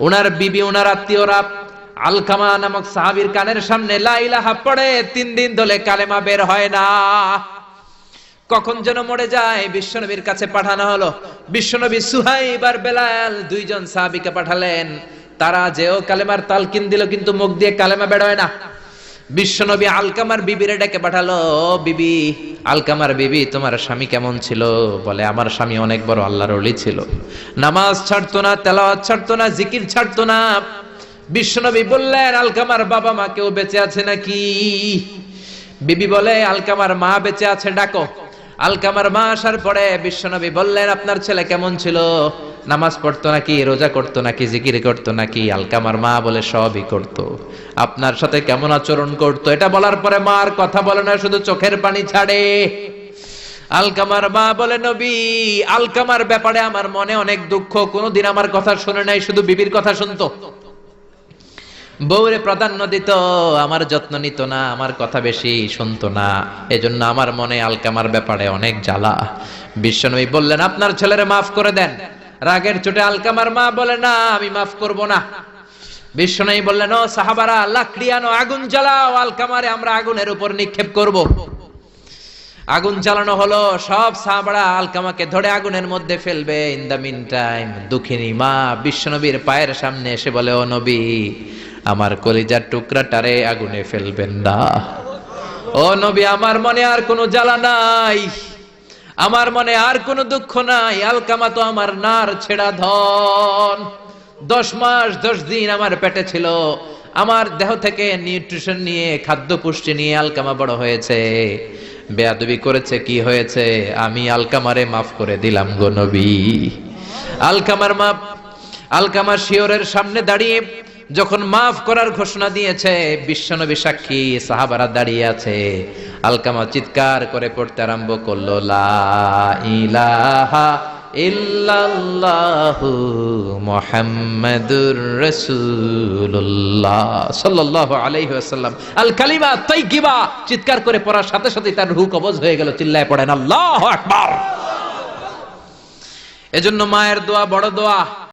ওনার বিবি, ওনার আত্মীয়রা আলকামা নামক সাহাবির কানের সামনে লাইলাহা পড়ে, তিন দিন ধরে কালেমা বের হয় না। কখন যেন মরে যায়, বিশ্বনবীর কাছে পাঠানো হলো। বিশ্বনবী সুহাইব আর বেলাল দুইজন সাহাবিকে পাঠালেন। তারা যেও কালেমার তালকিন দিল, কিন্তু মুখ দিয়ে কালেমা বেরোয় না। বিশ্বনবী আলকামার বিবিরে ডেকে পাঠালো, বিবি, আলকামার বিবি, তোমার স্বামী কেমন ছিল? বলে, আমার স্বামী অনেক বড় আল্লাহর অলি ছিল। নামাজ ছাড়তো না, তেলাওয়াত ছাড়তো না, জিকির ছাড়তো না। বিশ্বনবী বললেন, আলকামার বাবা মা কেউ বেঁচে আছে নাকি? বিবি বলে, আলকামার মা বেঁচে আছে, ডাকো। আলকামার মা আসার পরে বিশ্বনবী বললেন, আপনার ছেলে কেমন ছিল? নামাজ পড়তো নাকি, রোজা করতো নাকি, জিকির করতো নাকি আলকামার মা বলে সবই করতো। আপনার সাথে কেমন আচরণ করতো, এটা বলার পরে মা আর কথা বলে না, শুধু চোখের পানি ছাড়ে। আলকামার মা বলে, নবী আলকামার ব্যাপারে আমার মনে অনেক দুঃখ, কোনোদিন আমার কথা শুনে নাই, শুধু বিবির কথা শুনতো। বউরে প্রাধান্য দিত, আমার যত্ন নিত না, আমার কথা বেশি শুনতো না। এজন্য আমার মনে আলকামার ব্যাপারে অনেক জ্বালা। বিশ্বনবী বললেন, আপনার ছেলেরে মাফ করে দেন। রাগের চোটে আলকামার মা বলে, না, আমি মাফ করব না। বিশ্বনবী বললেন, ও সাহাবারা লাকড়ি আনো আগুন জ্বালাও, আলকামারে আমরা আগুনের উপর নিক্ষেপ করব। আগুন জ্বালানো হলো, সব সাহাবারা আলকামাকে ধরে আগুনের মধ্যে ফেলবে। ইন দা মিন টাইম, দুঃখিনী মা বিশ্বনবীর পায়ের সামনে এসে বলে, ও নবী, আমার কলিজার টুকরাটারে আগুনে ফেলবেন না। ও নবী, আমার মনে আর কোনো জ্বালা নাই। আমার মনে আর কোনো দুঃখ নাই, আলকামা তো আমার নার ছেড়া ধন। দশ মাস, দশ দিন আমার পেটে ছিল। আমার দেহ থেকে নিউট্রিশন নিয়ে, খাদ্য পুষ্টি নিয়ে আলকামা বড় হয়েছে। বেয়াদবি করেছে, কি হয়েছে? আমি আলকামারে মাফ করে দিলাম গো নবী। আলকামার মাপ আলকামার শিওরের সামনে দাঁড়িয়ে যখন মাফ করার ঘোষণা দিয়েছে, বিশ্বনবী সাক্ষী, সাহাবারা দাঁড়িয়ে আছে। আলকামা চিৎকার করে পড়তে আরম্ভ করল ইল্লাল্লাহু আলাইহি আল চিৎকার করে পড়ার সাথে সাথে তার রূহ কবজ হয়ে গেল, চিল্লায় পড়েন, আল্লাহু এজন্য মায়ের দোয়া বড় দোয়া।